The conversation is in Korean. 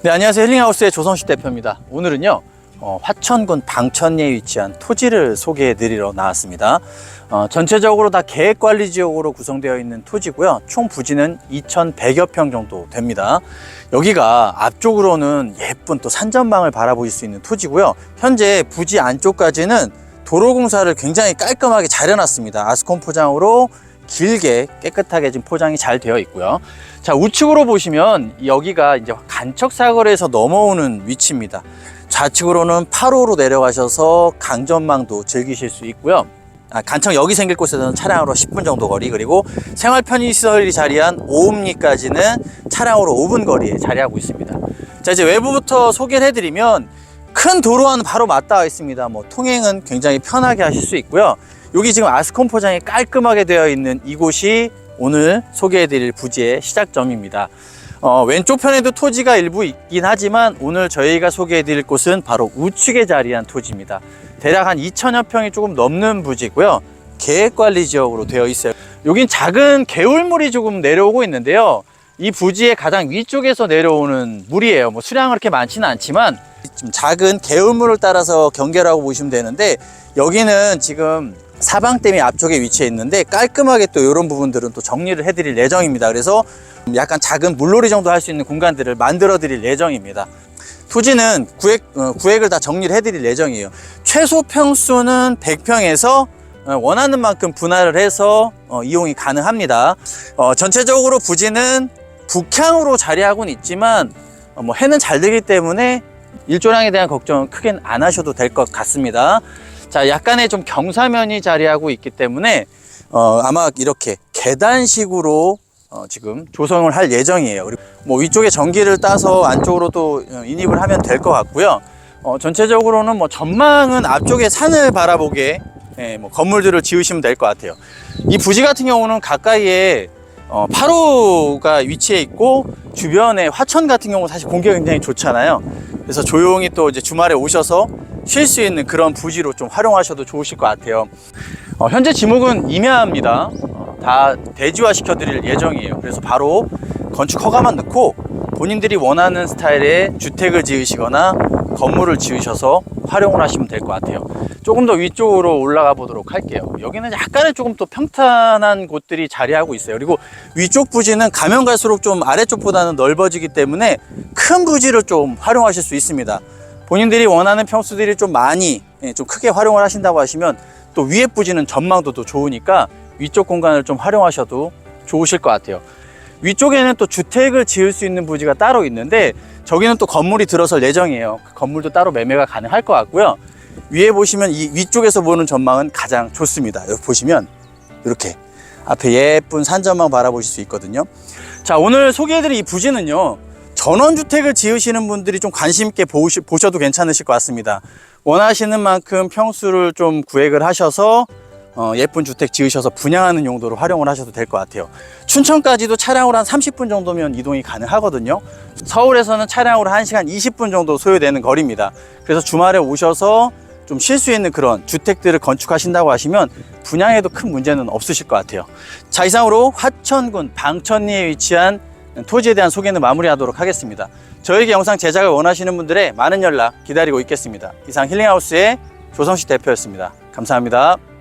네, 안녕하세요. 힐링하우스의 조성식 대표입니다. 오늘은요, 어, 화천군 방천리에 위치한 토지를 소개해 드리러 나왔습니다. 어, 전체적으로 다 계획관리 지역으로 구성되어 있는 토지고요. 총 부지는 2,100여 평 정도 됩니다. 여기가 앞쪽으로는 예쁜 또 산전망을 바라보실 수 있는 토지고요. 현재 부지 안쪽까지는 도로 공사를 굉장히 깔끔하게 잘 해놨습니다. 아스콘 포장으로 길게 깨끗하게 지금 포장이 잘 되어 있고요. 자, 우측으로 보시면 여기가 이제 간척 사거리에서 넘어오는 위치입니다. 좌측으로는 8호로 내려가셔서 강전망도 즐기실 수 있고요. 아, 간척 여기 생길 곳에서는 차량으로 10분 정도 거리 그리고 생활 편의시설이 자리한 오음리까지는 차량으로 5분 거리에 자리하고 있습니다. 자 이제 외부부터 소개를 해드리면 큰 도로와는 바로 맞닿아 있습니다. 뭐 통행은 굉장히 편하게 하실 수 있고요. 여기 지금 아스콘 포장이 깔끔하게 되어 있는 이곳이 오늘 소개해드릴 부지의 시작점입니다. 어, 왼쪽 편에도 토지가 일부 있긴 하지만 오늘 저희가 소개해드릴 곳은 바로 우측에 자리한 토지입니다. 대략 한 2천여 평이 조금 넘는 부지고요. 계획관리 지역으로 되어 있어요. 여긴 작은 개울물이 조금 내려오고 있는데요. 이 부지의 가장 위쪽에서 내려오는 물이에요. 뭐 수량은 그렇게 많지는 않지만 좀 작은 개울물을 따라서 경계라고 보시면 되는데 여기는 지금 사방댐이 앞쪽에 위치해 있는데 깔끔하게 또 이런 부분들은 또 정리를 해드릴 예정입니다. 그래서 약간 작은 물놀이 정도 할 수 있는 공간들을 만들어 드릴 예정입니다. 토지는 구획, 어, 구획을 다 정리를 해드릴 예정이에요. 최소 평수는 100평에서 어, 원하는 만큼 분할을 해서 어, 이용이 가능합니다. 어, 전체적으로 부지는 북향으로 자리하고는 있지만 어, 뭐 해는 잘 되기 때문에 일조량에 대한 걱정은 크게 안 하셔도 될 것 같습니다. 자, 약간의 좀 경사면이 자리하고 있기 때문에 어, 아마 이렇게 계단식으로 어, 지금 조성을 할 예정이에요. 그리고 뭐 위쪽에 전기를 따서 안쪽으로 또 어, 인입을 하면 될 것 같고요. 어, 전체적으로는 뭐 전망은 앞쪽에 산을 바라보게 예, 뭐 건물들을 지으시면 될 것 같아요. 이 부지 같은 경우는 가까이에 어, 8호가 위치해 있고 주변에 화천 같은 경우 사실 공기가 굉장히 좋잖아요. 그래서 조용히 또 이제 주말에 오셔서 쉴 수 있는 그런 부지로 좀 활용하셔도 좋으실 것 같아요. 어, 현재 지목은 임야입니다. 어, 다 대지화 시켜드릴 예정이에요. 그래서 바로 건축 허가만 넣고 본인들이 원하는 스타일의 주택을 지으시거나 건물을 지으셔서 활용을 하시면 될 것 같아요. 조금 더 위쪽으로 올라가 보도록 할게요. 여기는 약간의 조금 또 평탄한 곳들이 자리하고 있어요. 그리고 위쪽 부지는 가면 갈수록 좀 아래쪽보다는 넓어지기 때문에 큰 부지를 좀 활용하실 수 있습니다. 본인들이 원하는 평수들이 좀 많이, 예, 좀 크게 활용을 하신다고 하시면 또 위에 부지는 전망도 또 좋으니까 위쪽 공간을 좀 활용하셔도 좋으실 것 같아요. 위쪽에는 또 주택을 지을 수 있는 부지가 따로 있는데 저기는 또 건물이 들어설 예정이에요. 그 건물도 따로 매매가 가능할 것 같고요. 위에 보시면 이 위쪽에서 보는 전망은 가장 좋습니다. 여기 보시면 이렇게 앞에 예쁜 산전망 바라보실 수 있거든요. 자, 오늘 소개해드릴 이 부지는요. 전원주택을 지으시는 분들이 좀 관심 있게 보셔도 괜찮으실 것 같습니다. 원하시는 만큼 평수를 좀 구획을 하셔서 어, 예쁜 주택 지으셔서 분양하는 용도로 활용을 하셔도 될 것 같아요. 춘천까지도 차량으로 한 30분 정도면 이동이 가능하거든요. 서울에서는 차량으로 1시간 20분 정도 소요되는 거리입니다. 그래서 주말에 오셔서 좀 쉴 수 있는 그런 주택들을 건축하신다고 하시면 분양에도 큰 문제는 없으실 것 같아요. 자, 이상으로 화천군 방천리에 위치한 토지에 대한 소개는 마무리하도록 하겠습니다. 저에게 영상 제작을 원하시는 분들의 많은 연락 기다리고 있겠습니다. 이상 힐링하우스의 조성식 대표였습니다. 감사합니다.